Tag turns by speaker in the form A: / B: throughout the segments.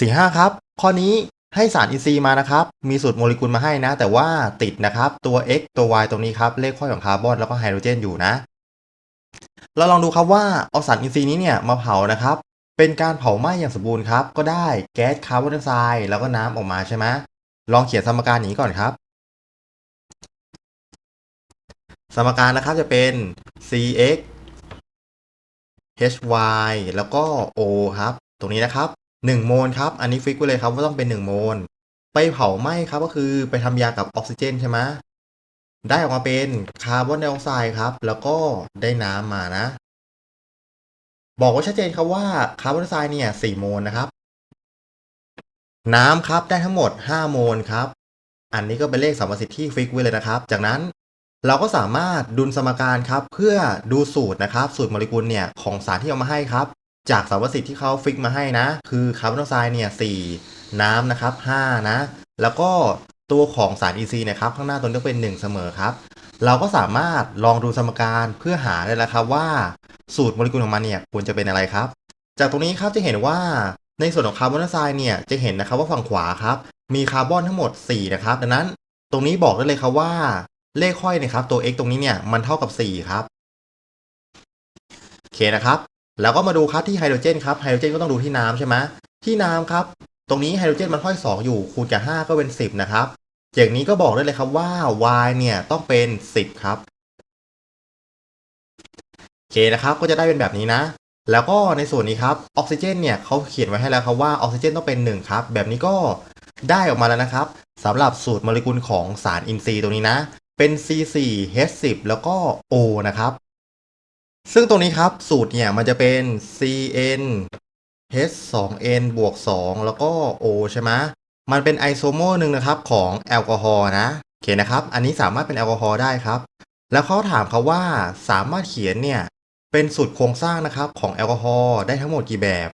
A: สี่ห้าครับ ข้อนี้ให้สารอินทรีย์มานะครับ มีสูตรโมเลกุลมาให้นะ แต่ว่าติดนะครับ ตัว x ตัว y ตรงนี้ครับ เลขข้อของคาร์บอนแล้วก็ไฮโดรเจนอยู่นะ เราลองดูครับว่าเอาสารอินทรีย์นี้เนี่ยมาเผานะครับ เป็นการเผาไหม้อย่างสมบูรณ์ครับ ก็ได้แก๊สคาร์บอนไดออกไซด์แล้วก็น้ำออกมาใช่ไหมลองเขียนสมการนี้ก่อนครับ สมการนะครับจะเป็น cx hy แล้วก็ o ครับ ตรงนี้นะครับ 1 โมลครับ อันนี้ฟิกไว้เลยครับว่าต้องเป็น 1 โมล ไปเผาไหม้ครับก็คือไปทำยากับออกซิเจนใช่ไหมได้ออกมาเป็นคาร์บอนไดออกไซด์ครับ แล้วก็ได้น้ำมานะ บอกไว่าชัดเจนครับว่าคาร์บอนไดออกไซด์เนี่ย4โมลนะครับ น้ำครับได้ทั้งหมด 5 โมลครับ อันนี้ก็เป็นเลขสัมประสิทธิ์ที่ฟิกไว้เลยนะครับ จากนั้นเราก็สามารถดุลสมการครับ เพื่อดูสูตรนะครับ สูตรโมเลกุลเนี่ยของสารที่เอามาให้ครับ จากสัมประสิทธิ์ที่เขาฟิกมาให้นะ คือคาร์บอนไดออกไซด์เนี่ย4น้ำนะครับ5นะ แล้วก็ตัวของสาร EC นะครับข้างหน้าตัวนี้เป็น 1 เสมอครับ เราก็สามารถลองดูสมการเพื่อหาได้แล้วครับว่าสูตรโมเลกุลของมันเนี่ยควรจะเป็นอะไรครับ จากตรงนี้ครับจะเห็นว่าในส่วนของคาร์บอนไดออกไซด์เนี่ยจะเห็นนะครับว่าฝั่งขวาครับมีคาร์บอนทั้งหมด 4 นะครับดังนั้นตรงนี้บอกได้เลยครับว่าเลขค่อยเนี่ยครับตัว x ตรงนี้เนี่ยมันเท่ากับ 4 ครับโอเคนะครับ แล้วก็มาดูครับที่ไฮโดรเจนครับไฮโดรเจนก็ต้องดูที่น้ำใช่ไหมที่น้ำครับ ตรงนี้ไฮโดรเจนมันห้อย 2 อยู่คูณกับ 5 ก็เป็น 10 นะครับอย่างนี้ก็บอกได้เลยครับว่า y เนี่ยต้องเป็น 10 ครับโอเคนะครับก็จะได้เป็นแบบนี้นะ แล้วก็ในส่วนนี้ครับออกซิเจนเนี่ยเขาเขียนไว้ให้แล้วครับว่าออกซิเจนต้องเป็น 1 ครับ แบบนี้ก็ได้ออกมาแล้วนะครับสำหรับสูตรโมเลกุลของสารอินทรีย์ตรงนี้นะ เป็น C4H10 แล้วก็ O นะครับ ซึ่งตรงนี้ครับสูตรเนี่ยมันจะเป็น CN H2N บวก 2 แล้วก็ O ใช่ไหมมันเป็นไอโซเมอร์หนึ่งนะครับของแอลกอฮอล์นะโอเคนะครับ อันนี้สามารถเป็นแอลกอฮอล์ได้ครับ แล้วเขาถามเขาว่าสามารถเขียนเนี่ยเป็นสูตรโครงสร้างนะครับของแอลกอฮอล์ได้ทั้งหมดกี่แบบ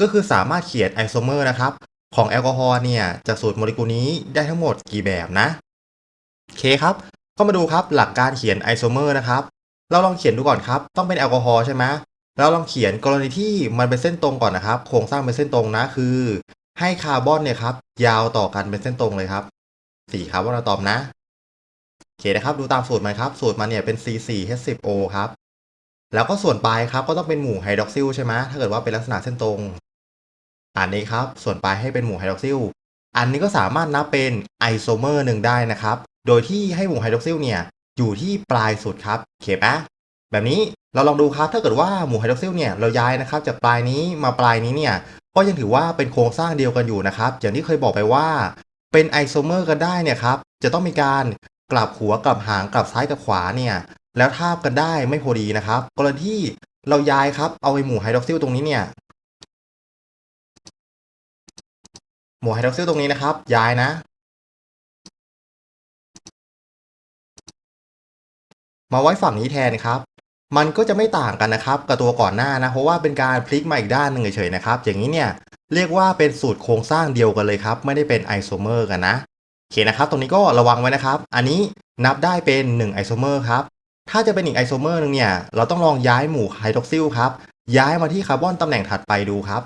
A: ก็คือสามารถเขียนไอโซเมอร์นะครับของแอลกอฮอล์เนี่ยจากสูตรโมเลกุลนี้ได้ทั้งหมดกี่แบบนะโอเคครับ ก็มาดูครับหลักการเขียนไอโซเมอร์นะครับ เราลองเขียนดูก่อนครับ ต้องเป็นแอลกอฮอล์ใช่ไหมแล้วลองเขียนกรณีที่มันเป็นเส้นตรงก่อนนะครับ โครงสร้างเป็นเส้นตรงนะคือ ให้คาร์บอนเนี่ยครับ ยาวต่อกันเป็นเส้นตรงเลยครับสี่คาร์บอนอะตอมนะโอเคนะครับ ดูตามสูตรมันครับ สูตรมันเนี่ยเป็น C4H10O ครับ แล้วก็ส่วนปลายครับก็ต้องเป็นหมู่ไฮดรอกซิลใช่ไหมถ้าเกิดว่าเป็นลักษณะเส้นตรง อันนี้ครับ ส่วนปลายให้เป็นหมู่ไฮดรอกซิลอันนี้ก็สามารถนับเป็นไอโซเมอร์หนึ่งได้นะครับ โดยที่ให้หมู่ไฮดรอกซิลเนี่ย อยู่ที่ปลายสุดครับโอเคปะแบบนี้เราลองดูครับถ้าเกิดว่าหมู่ไฮดรอกซิลเนี่ยเราย้ายนะครับจากปลายนี้มาปลายนี้เนี่ยก็ยังถือว่าเป็นโครงสร้างเดียวกันอยู่นะครับอย่างที่เคยบอกไปว่าเป็นไอโซเมอร์กันได้เนี่ยครับจะต้องมีการกลับหัวกลับหางกลับซ้ายกับขวาเนี่ยแล้วทาบกันได้ไม่พอดีนะครับกรณีที่เราย้ายครับเอาไอหมู่ไฮดรอกซิลตรงนี้เนี่ยหมู่ไฮดรอกซิลตรงนี้นะครับย้ายนะ มาไว้ฝั่งนี้แทนครับ มันก็จะไม่ต่างกันนะครับ กับตัวก่อนหน้านะเพราะว่าเป็นการพลิกมาอีกด้านหนึ่งเฉยๆนะครับ อย่างนี้เนี่ยเรียกว่าเป็นสูตรโครงสร้างเดียวกันเลยครับ ไม่ได้เป็นไอโซเมอร์กันนะโอเคนะครับ ตรงนี้ก็ระวังไว้นะครับ อันนี้นับได้เป็น1ไอโซเมอร์ครับ ถ้าจะเป็นอีกไอโซเมอร์นึงเนี่ย เราต้องลองย้ายหมู่ไฮดรอกซิลครับ ย้ายมาที่คาร์บอนตำแหน่งถัดไปดูครับ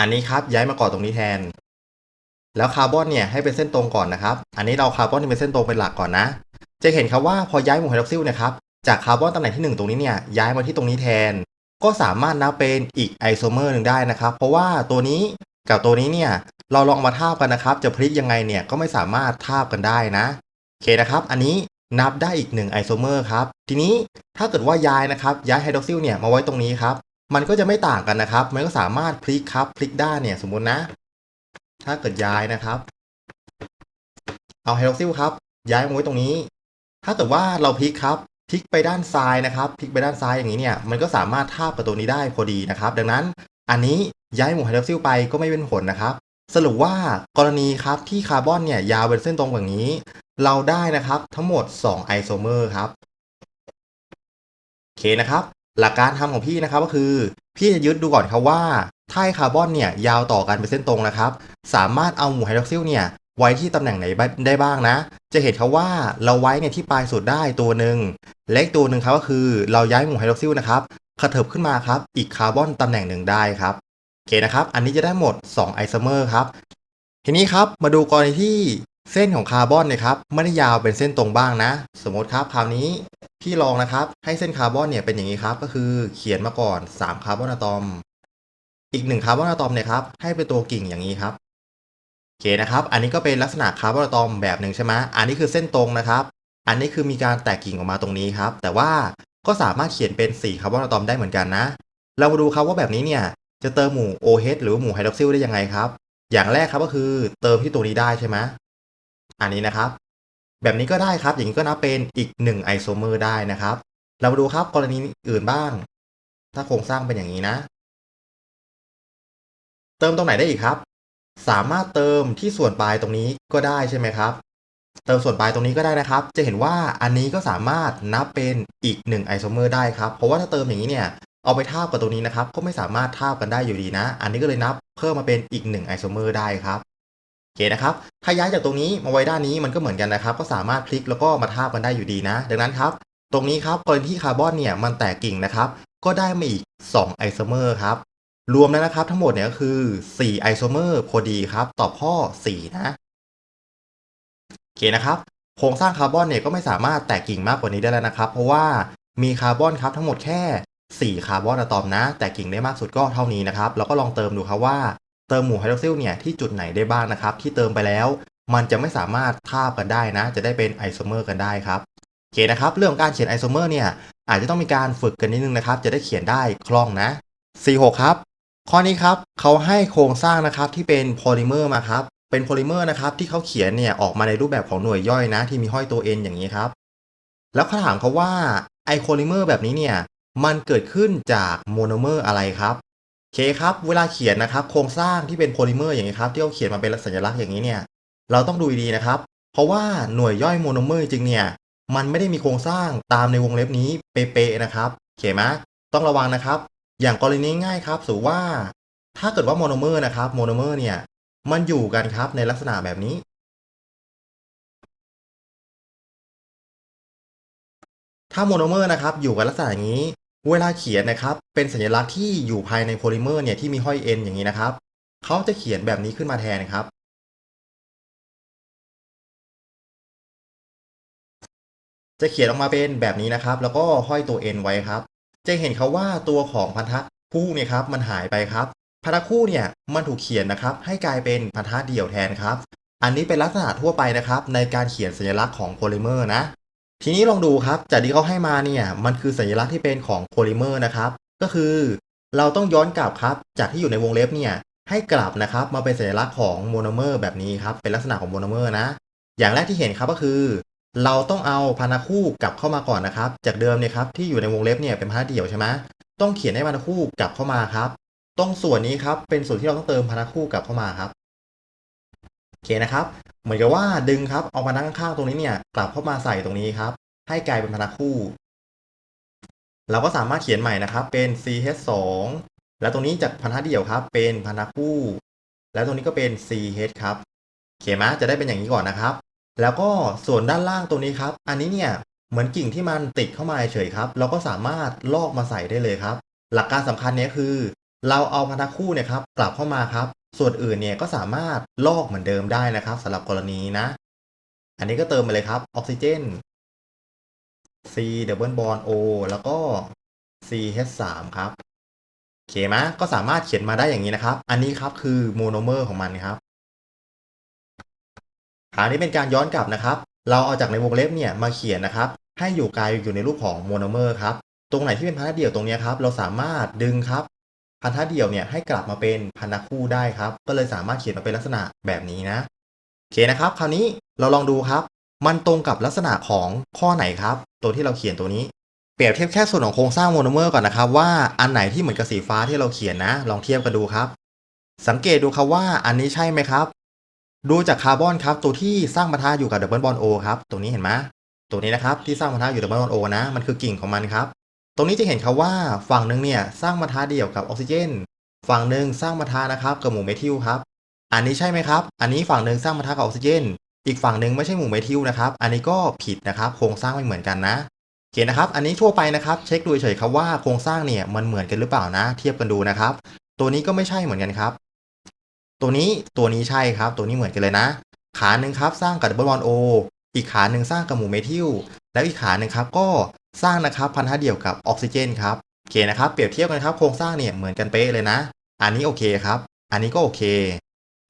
A: อันนี้ครับย้ายมาก่อตรงนี้แทน แล้วคาร์บอนเนี่ยให้เป็นเส้นตรงก่อนนะครับ อันนี้เราคาร์บอนที่เป็นเส้นตรงเป็นหลักก่อนนะ จะเห็นครับว่าพอย้ายหมู่ไฮดรอกซิลนะครับ จากคาร์บอนตำแหน่งที่ 1 ตรงนี้เนี่ยย้ายมาที่ตรงนี้แทน ก็สามารถนับเป็นอีกไอโซเมอร์หนึ่งได้นะครับ เพราะว่าตัวนี้กับตัวนี้เนี่ยเราลองมาทาบกันนะครับ จะพลิกยังไงเนี่ยก็ไม่สามารถทาบกันได้นะ โอเคนะครับ อันนี้นับได้อีก1ไอโซเมอร์ครับ ทีนี้ถ้าเกิดว่าย้ายนะครับย้ายไฮดรอกซิลเนี่ยมาไว้ตรงนี้ครับ มันก็จะไม่ต่างกันนะครับ มันก็สามารถพลิกครับพลิกได้เนี่ยสมมตินะ ถ้าเกิดย้ายนะครับ เอาไฮดรอกซิลครับ ย้ายมาไว้ตรงนี้ ถ้าเกิดว่าเราพลิกครับพลิกไปด้านซ้ายนะครับพลิกไปด้านซ้ายอย่างนี้เนี่ย มันก็สามารถทาบกับตัวนี้ได้พอดีนะครับ ดังนั้นอันนี้ย้ายหมู่ไฮดรอกซิลไปก็ไม่เป็นผลนะครับ สรุปว่ากรณีครับที่คาร์บอนเนี่ยยาวเป็นเส้นตรงแบบนี้ เราได้นะครับทั้งหมด 2 ไอโซเมอร์ครับโอเคนะครับ หลักการทำของพี่นะครับก็คือ พี่จะยึดดูก่อนครับว่าถ้าคาร์บอนเนี่ยยาวต่อกันเป็นเส้นตรงนะครับ สามารถเอาหมู่ไฮดรอกซิลเนี่ยไว้ที่ตำแหน่งไหนได้บ้างนะ จะเห็นครับว่าเราไว้เนี่ยที่ปลายสุดได้ตัวหนึ่งเล็กตัวหนึ่งครับก็คือเราย้ายหมู่ไฮดรอกซิลนะครับกระเถิบขึ้นมาครับ อีกคาร์บอนตำแหน่งหนึ่งได้ครับโอเคนะครับ อันนี้จะได้หมด 2 ไอโซเมอร์ครับ ทีนี้ครับมาดูกรณีที่เส้นของคาร์บอนเนี่ยครับไม่ได้ยาวเป็นเส้นตรงบ้างนะ สมมติครับคราวนี้ พี่ลองนะครับ ให้เส้นคาร์บอนเนี่ยเป็นอย่างนี้ครับ ก็คือเขียนมาก่อน 3 คาร์บอนอะตอม อีก 1 คาร์บอนอะตอมเนี่ยครับ ให้เป็นตัวกิ่งอย่างนี้ครับ โอเคนะครับ อันนี้ก็เป็นลักษณะคาร์บอนอะตอมแบบหนึ่งใช่ไหมอันนี้คือเส้นตรงนะครับ อันนี้คือมีการแตกกิ่งออกมาตรงนี้ครับ แต่ว่าก็สามารถเขียนเป็น4คาร์บอนอะตอมได้เหมือนกันนะ เรามาดูครับว่าแบบนี้เนี่ย จะเติมหมู่ OH หรือหมู่ไฮดรอกซิลได้ยังไงครับ อย่างแรกครับก็คือเติมที่ตัวนี้ได้ใช่ไหมอันนี้นะครับ แบบนี้ก็ได้ครับ อย่างนี้ก็นับเป็นอีก1ไอโซเมอร์ได้นะครับ เรามาดูครับกรณีอื่นบ้าง ถ้าโครงสร้างเป็นอย่างนี้นะ เติมตรงไหนได้อีกครับ สามารถเติมที่ส่วนปลายตรงนี้ก็ได้ใช่ไหมครับ เติมส่วนปลายตรงนี้ก็ได้นะครับ จะเห็นว่าอันนี้ก็สามารถนับเป็นอีก1ไอโซเมอร์ได้ครับ เพราะว่าถ้าเติมอย่างนี้เนี่ย เอาไปทาบกับตรงนี้นะครับ ก็ไม่สามารถทาบกันได้อยู่ดีนะ อันนี้ก็เลยนับเพิ่มมาเป็นอีก1ไอโซเมอร์ได้ครับ เคนะครับ ถ้าย้ายจากตรงนี้มาไว้ด้านนี้มันก็เหมือนกันนะครับ ก็สามารถคลิกแล้วก็มาทาบกันได้อยู่ดีนะ ดังนั้นครับ ตรงนี้ครับกรณีที่คาร์บอนเนี่ยมันแตกกิ่งนะครับ ก็ได้มาอีก 2 ไอโซเมอร์ครับ รวมแล้วนะครับทั้งหมดเนี่ยก็คือ 4 ไอโซเมอร์พอดีครับ ตอบข้อ 4 นะ โอเคนะครับ โครงสร้างคาร์บอนเนี่ยก็ไม่สามารถแตกกิ่งมากกว่านี้ได้แล้วนะครับ เพราะว่ามีคาร์บอนครับทั้งหมดแค่ 4 คาร์บอนอะตอมนะ แต่กิ่งได้มากสุดก็เท่านี้นะครับ เราก็ลองเติมดูครับว่า เติมหมู่ไฮโดรซิลเนี่ยที่จุดไหนได้บ้างนะครับ ที่เติมไปแล้ว มันจะไม่สามารถทาบกันได้นะ จะได้เป็นไอโซเมอร์กันได้ครับโอเคนะครับ เรื่องการเขียนไอโซเมอร์เนี่ยอาจจะต้องมีการฝึกกันนิดนึงนะครับ จะได้เขียนได้คล่องนะ 46 ครับ ข้อนี้ครับเขาให้โครงสร้างนะครับที่เป็นโพลิเมอร์มาครับเป็นโพลิเมอร์นะครับที่เขาเขียนเนี่ยออกมาในรูปแบบของหน่วยย่อยนะ ที่มีห้อยตัว n อย่างนี้ครับ แล้วเขาถามเขาว่าไอโคลิเมอร์แบบนี้เนี่ยมันเกิดขึ้นจากโมโนเมอร์อะไรครับ โอเคครับ เวลาเขียนนะครับ โครงสร้างที่เป็นโพลิเมอร์อย่างนี้ครับที่เขาเขียนมาเป็นสัญลักษณ์อย่างนี้เนี่ย เราต้องดูดีนะครับ เพราะว่าหน่วยย่อยโมโนเมอร์จริงเนี่ย มันไม่ได้มีโครงสร้างตามในวงเล็บนี้เป๊ะๆนะครับโอเคไหมต้องระวังนะครับ อย่างกรณีง่ายครับสมมติว่า ถ้าเกิดว่าโมโนเมอร์นะครับโมโนเมอร์เนี่ย มันอยู่กันครับในลักษณะแบบนี้ถ้าโมโนเมอร์นะครับอยู่กันลักษณะอย่างนี้ เวลาเขียนนะครับ เป็นสัญลักษณ์ที่อยู่ภายในโพลิเมอร์เนี่ยที่มีห้อย n อย่างนี้นะครับ เขาจะเขียนแบบนี้ขึ้นมาแทนครับ จะเขียนออกมาเป็นแบบนี้นะครับ แล้วก็ห้อยตัว n ไว้ครับ จะเห็นเขาว่าตัวของพันธะคู่เนี่ยครับมันหายไปครับ พันธะคู่เนี่ยมันถูกเขียนนะครับ ให้กลายเป็นพันธะเดี่ยวแทนครับ อันนี้เป็นลักษณะทั่วไปนะครับ ในการเขียนสัญลักษณ์ของโพลิเมอร์นะ ทีนี้ลองดูครับจากที่เขาให้มาเนี่ยมันคือสัญลักษณ์ที่เป็นของโพลิเมอร์นะครับ ก็คือเราต้องย้อนกลับครับ จากที่อยู่ในวงเล็บเนี่ยให้กลับนะครับมาเป็นสัญลักษณ์ของโมโนเมอร์แบบนี้ครับเป็นลักษณะของโมโนเมอร์นะ อย่างแรกที่เห็นครับก็คือ เราต้องเอาพันธคู่กลับเข้ามาก่อนนะครับ จากเดิมเนี่ยครับที่อยู่ในวงเล็บเนี่ยเป็นพันธเดี่ยวใช่ไหมต้องเขียนให้พันธคู่กลับเข้ามาครับตรงส่วนนี้ครับเป็นส่วนที่เราต้องเติมพันธคู่กลับเข้ามาครับ โอเคนะครับ เหมือนกับว่าดึงครับ เอาพันธะข้างๆตรงนี้เนี่ย กลับเข้ามาใส่ตรงนี้ครับ ให้กลายเป็นพันธะคู่ เราก็สามารถเขียนใหม่นะครับ เป็น ch2 แล้วตรงนี้จากพันธะเดี่ยวครับ เป็นพันธะคู่ แล้วตรงนี้ก็เป็น ch ครับโอเคไหมจะได้เป็นอย่างนี้ก่อนนะครับ แล้วก็ส่วนด้านล่างตรงนี้ครับ อันนี้เนี่ยเหมือนกิ่งที่มันติดเข้ามาเฉยครับ เราก็สามารถลอกมาใส่ได้เลยครับ หลักการสำคัญเนี้ยคือ เราเอาพันธะคู่เนี่ยครับกลับเข้ามาครับ ส่วนอื่นเนี่ยก็สามารถลอกเหมือนเดิมได้นะครับสำหรับกรณีนะ อันนี้ก็เติมไปเลยครับออกซิเจน C double bond O แล้วก็ CH3 ครับโอเคไหมก็สามารถเขียนมาได้อย่างนี้นะครับ อันนี้ครับคือโมโนเมอร์ของมันครับอันนี้เป็นการย้อนกลับนะครับ เราเอาจากในวงเล็บเนี่ยมาเขียนนะครับ ให้อยู่กลายอยู่ในรูปของโมโนเมอร์ครับ ตรงไหนที่เป็นพันธะเดี่ยวตรงนี้ครับ เราสามารถดึงครับ พันธะเดี่ยวเนี่ยให้กลับมาเป็นพันธะคู่ได้ครับ ก็เลยสามารถเขียนมาเป็นลักษณะแบบนี้นะโอเคนะครับ คราวนี้เราลองดูครับ มันตรงกับลักษณะของข้อไหนครับ ตัวที่เราเขียนตัวนี้เปรียบเทียบแค่ส่วนของโครงสร้างโมโนเมอร์ก่อนนะครับว่าอันไหนที่เหมือนกับสีฟ้าที่เราเขียนนะ ลองเทียบกันดูครับ สังเกตดูครับว่าอันนี้ใช่ไหมครับ ดูจากคาร์บอนครับตัวที่สร้างปะทะอยู่กับดับเบิลบอลโอครับตรงนี้เห็นไหมตัวนี้นะครับที่สร้างปะทะอยู่ดับเบิลบอลโอนะมันคือกิ่งของมันครับ ตรงนี้จะเห็นครับว่าฝั่งหนึ่งเนี่ยสร้างปะทะเดี่ยวกับออกซิเจน ฝั่งหนึ่งสร้างปะทะนะครับกับหมู่เมทิลครับ อันนี้ใช่ไหมครับ อันนี้ฝั่งหนึ่งสร้างปะทะกับออกซิเจน อีกฝั่งหนึ่งไม่ใช่หมู่เมทิลนะครับ อันนี้ก็ผิดนะครับโครงสร้างไม่เหมือนกันนะโอเคนะครับ อันนี้ทั่วไปนะครับเช็คดูเฉยๆครับว่าโครงสร้างเนี่ยมันเหมือนกันหรือเปล่านะ เทียบกันดูนะครับ ตัวนี้ก็ไม่ใช่เหมือนกันครับ ตัวนี้ตัวนี้ใช่ครับ ตัวนี้เหมือนกันเลยนะ ขาหนึ่งครับสร้างกับดับเบิลบอลโออีกขาหนึ่งสร้างกับหมู่เมทิลแล้วอีกขาหนึ่งครับก็ สร้างนะครับพันธะเดี่ยวกับออกซิเจนครับโอเคนะครับเปรียบเทียบกันครับโครงสร้างเนี่ยเหมือนกันเป๊ะเลยนะ อันนี้โอเคครับ อันนี้ก็โอเค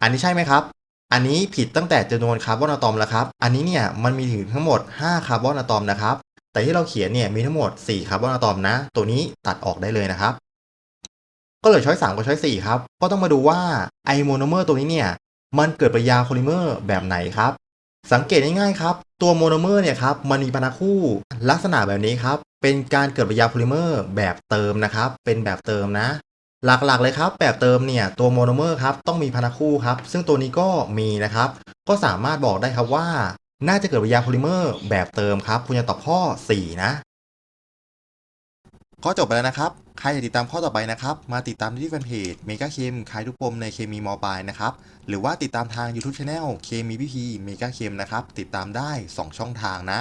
A: อันนี้ใช่ไหมครับ อันนี้ผิดตั้งแต่จำนวนคาร์บอนอะตอมแล้วครับ อันนี้เนี่ยมันมีถึงทั้งหมด 5 คาร์บอนอะตอมนะครับ แต่ที่เราเขียนเนี่ยมีทั้งหมด 4 คาร์บอนอะตอมนะ ตัวนี้ตัดออกได้เลยนะครับ ก็เหลือช้อย3กับช้อย4ครับ ก็ต้องมาดูว่าไอโมโนเมอร์ตัวนี้เนี่ยมันเกิดปฏิกิริยาโพลิเมอร์แบบไหนครับ สังเกตง่ายๆครับ ตัวโมโนเมอร์เนี่ยครับมันมีพันธะคู่ ลักษณะแบบนี้ครับ เป็นการเกิดปฏิกิริยาโพลิเมอร์แบบเติมนะครับ เป็นแบบเติมนะ หลักๆเลยครับ แบบเติมเนี่ยตัวโมโนเมอร์ครับต้องมีพันธคู่ครับ ซึ่งตัวนี้ก็มีนะครับ ก็สามารถบอกได้ครับว่า น่าจะเกิดปฏิกิริยาโพลิเมอร์แบบเติมครับ คุณจะตอบข้อ 4 นะข้อจบไปแล้วนะครับ ใครอยากติดตามข้อต่อไปนะครับ มาติดตามที่แฟนเพจเมกาเคมขายทุกปมในเคมีมอบายนะครับ หรือว่าติดตามทาง YouTube Channel เคมีพีพีเมกาเคมนะครับ ติดตามได้ 2 ช่องทางนะ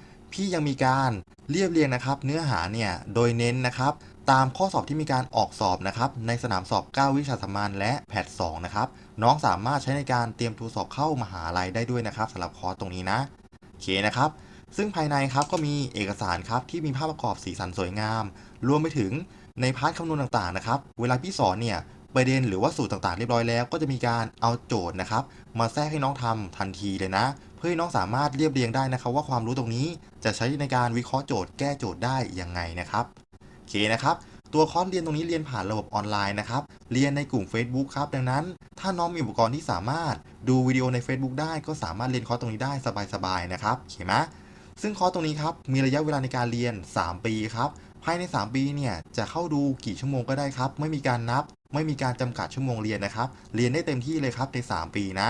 A: พี่ยังมีการเรียบเรียงนะครับ เนื้อหาเนี่ยโดยเน้นนะครับตามข้อสอบที่มีการออกสอบนะครับในสนามสอบ 9 วิชาสามัญและแพท2นะครับน้องสามารถใช้ในการเตรียมตัวสอบเข้ามหาลัยได้ด้วยนะครับสำหรับคอร์สตรงนี้นะโอเคนะครับ ซึ่งภายในครับก็มีเอกสารครับที่มีภาพประกอบสีสันสวยงาม รวมไปถึงในพาร์ทคำนวณต่างๆนะครับเวลาพี่สอนเนี่ยประเด็นหรือว่าสูตรต่างๆเรียบร้อยแล้ว ก็จะมีการเอาโจทย์นะครับมาแทรกให้น้องทำทันทีเลยนะ พื่อให้น้องสามารถเรียบเรียงได้นะครับว่าความรู้ตรงนี้จะใช้ในการวิเคราะห์โจทย์แก้โจทย์ได้ยังไงนะครับโอเคนะครับ ตัวคอร์สเรียนตรงนี้เรียนผ่านระบบออนไลน์นะครับ เรียนในกลุ่ม Facebook ครับ ดังนั้น ถ้าน้องมีอุปกรณ์ที่สามารถดูวิดีโอใน Facebook ได้ก็สามารถเรียนคอร์สตรงนี้ได้สบายๆนะครับโอเคไหมซึ่งคอร์สตรงนี้ครับมีระยะเวลาในการเรียน 3 ปีครับภายใน 3 ปีเนี่ยจะเข้าดูกี่ชั่วโมงก็ได้ครับ ไม่มีการนับ ไม่มีการจำกัดชั่วโมงเรียนนะครับ เรียนได้เต็มที่เลยครับใน 3 ปีนะ